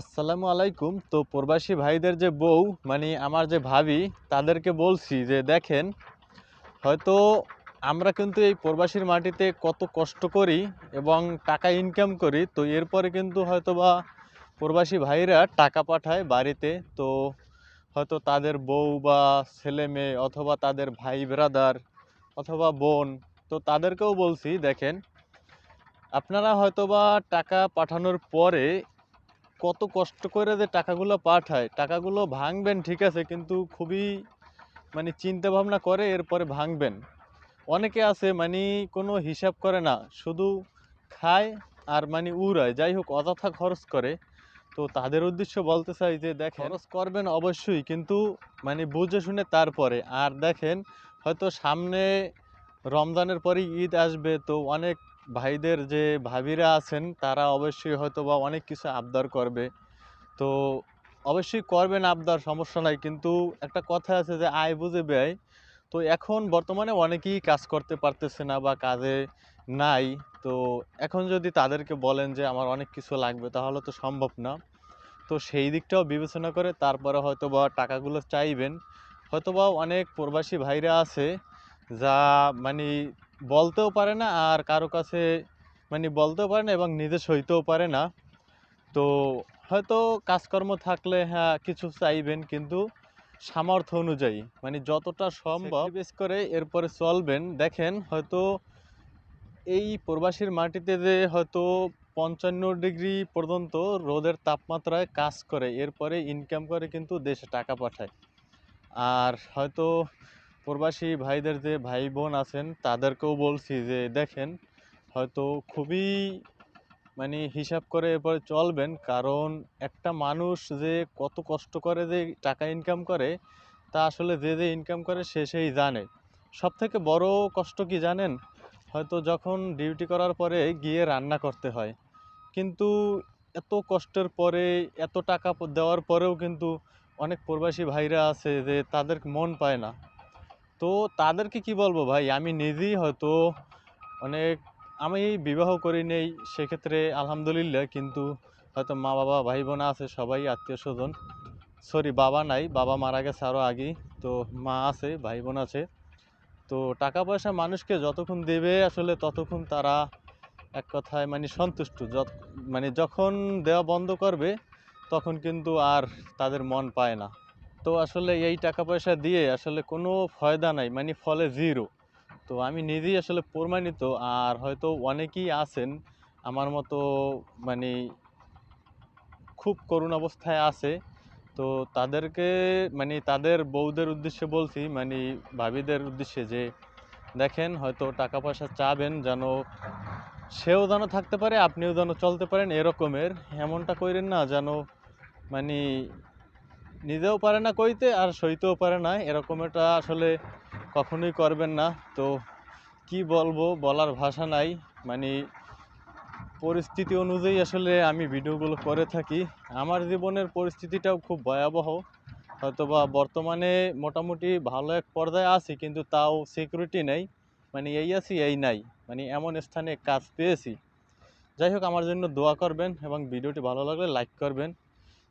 আসসালামু আলাইকুম। তো প্রবাসী ভাইদের যে বউ মানে আমার যে ভাবি, তাদেরকে বলছি যে দেখেন, হয়তো আমরা কিন্তু এই প্রবাসীর মাটিতে কত কষ্ট করি এবং টাকা ইনকাম করি, তো এরপরে কিন্তু হয়তো বা প্রবাসী ভাইরা টাকা পাঠায় বাড়িতে। তো হয়তো তাদের বউ বা ছেলে মেয়ে অথবা তাদের ভাই ব্রাদার অথবা বোন, তো তাদেরকেও বলছি, দেখেন, আপনারা হয়তোবা টাকা পাঠানোর পরে কত কষ্ট করে যে টাকাগুলো পাঠায় টাকাগুলো ভাঙবেন ঠিক আছে কিন্তু খুবই মানে চিন্তা ভাবনা করে এরপরে ভাঙবেন। অনেকে আছে মানে কোনো হিসাব করে না শুধু খায় আর মানে উড়ায় যাই হোক অযথা খরচ করে। তো তাদের উদ্দেশ্য বলতে চাই যে দেখেন খরচ করবেন অবশ্যই কিন্তু মানে বুঝে শুনে তারপরে। আর দেখেন হয়তো সামনে রমজানের পরে ঈদ আসবে তো অনেক ভাইদের যে ভাবিরা আছেন, তারা অবশ্যই হয়তো বা অনেক কিছু আবদার করবে। তো অবশ্যই করবেন আবদার, সমস্যা নাই। কিন্তু একটা কথা আছে যে, আয় বুঝে ব্যয়। তো এখন বর্তমানে অনেকেই কাজ করতে পারতেছে না বা কাজে নাই। তো এখন যদি তাদেরকে বলেন যে, আমার অনেক কিছু লাগবে, তাহলে তো সম্ভব না। তো সেই দিকটাও বিবেচনা করে তারপরে হয়তো বা টাকাগুলো চাইবেন। হয়তো বা অনেক প্রবাসী ভাইরা আছে, যা মানে বলতেও পারে না আর কারও কাছে মানে বলতেও পারে না এবং নিজে সইতেও পারে না। তো হয়তো কাজকর্ম থাকলে হ্যাঁ কিছু চাইবেন কিন্তু সামর্থ্য অনুযায়ী। মানে যতটা সম্ভব বেশ করে এরপরে চলবেন। দেখেন হয়তো এই প্রবাসীর মাটিতে যে হয়তো পঞ্চান্ন ডিগ্রি পর্যন্ত রোদের তাপমাত্রায় কাজ করে এরপরে ইনকাম করে কিন্তু দেশে টাকা পাঠায়। আর হয়তো প্রবাসী ভাইদের যে ভাই বোন আছেন, তাদেরকেও বলছি যে, দেখেন, হয়তো খুবই মানে হিসাব করে এরপরে চলবেন, কারণ একটা মানুষ যে কত কষ্ট করে যে টাকা ইনকাম করে, তা আসলে যে যে ইনকাম করে, সে সেই জানে। সব থেকে বড় কষ্ট কি জানেন? হয়তো যখন ডিউটি করার পরে গিয়ে রান্না করতে হয়। কিন্তু এত কষ্টের পরে, এত টাকা দেওয়ার পরেও কিন্তু অনেক প্রবাসী ভাইরা আছে যে, তাদের মন পায় না। তো তাদেরকে কি বলব ভাই? আমি নিজেই হয়তো অনেক, আমি বিবাহ করি নেই সেক্ষেত্রে আলহামদুলিল্লাহ, কিন্তু হয়তো মা বাবা ভাই বোন আছে, সবাই আত্মীয় স্বজন সরি বাবা নাই, বাবা মারা গেছে আরও আগেই। তো মা আছে ভাই বোন আছে। তো টাকা পয়সা মানুষকে যতক্ষণ দেবে আসলে ততক্ষণ তারা এক কথায় মানে সন্তুষ্ট। মানে যখন দেওয়া বন্ধ করবে, তখন কিন্তু আর তাদের মন পায় না। তো আসলে এই টাকা পয়সা দিয়ে আসলে কোনো ফয়দা নাই মানে ফলে জিরো তো আমি নিজেই আসলে প্রমাণিত, আর হয়তো অনেকেই আছেন, আমার মতো মানে খুব করুণ অবস্থায় আছে। তো তাদেরকে মানে তাদের বউদের উদ্দেশ্যে বলছি মানে ভাবিদের উদ্দেশ্যে যে, দেখেন হয়তো টাকা পয়সা চাবেন যেন সেও যেন থাকতে পারে, আপনিও যেন চলতে পারেন, এরকমের। এমনটা কইরেন না যেন মানে নিজেও পারে না কইতে আর সইতেও পারে না। এরকম এটা আসলে কখনোই করবেন না। তো কি বলব, বলার ভাষা নাই। মানে পরিস্থিতি অনুযায়ী আসলে আমি ভিডিওগুলো করে থাকি। আমার জীবনের পরিস্থিতিটাও খুব ভয়াবহ। হয়তোবা বর্তমানে মোটামুটি ভালো এক পর্যায়ে আছি, কিন্তু তাও সিকিউরিটি নেই। মানে এই আছি, এই নাই। মানে এমন স্থানে কাজ পেয়েছি। যাই হোক, আমার জন্য দোয়া করবেন এবং ভিডিওটি ভালো লাগলে লাইক করবেন।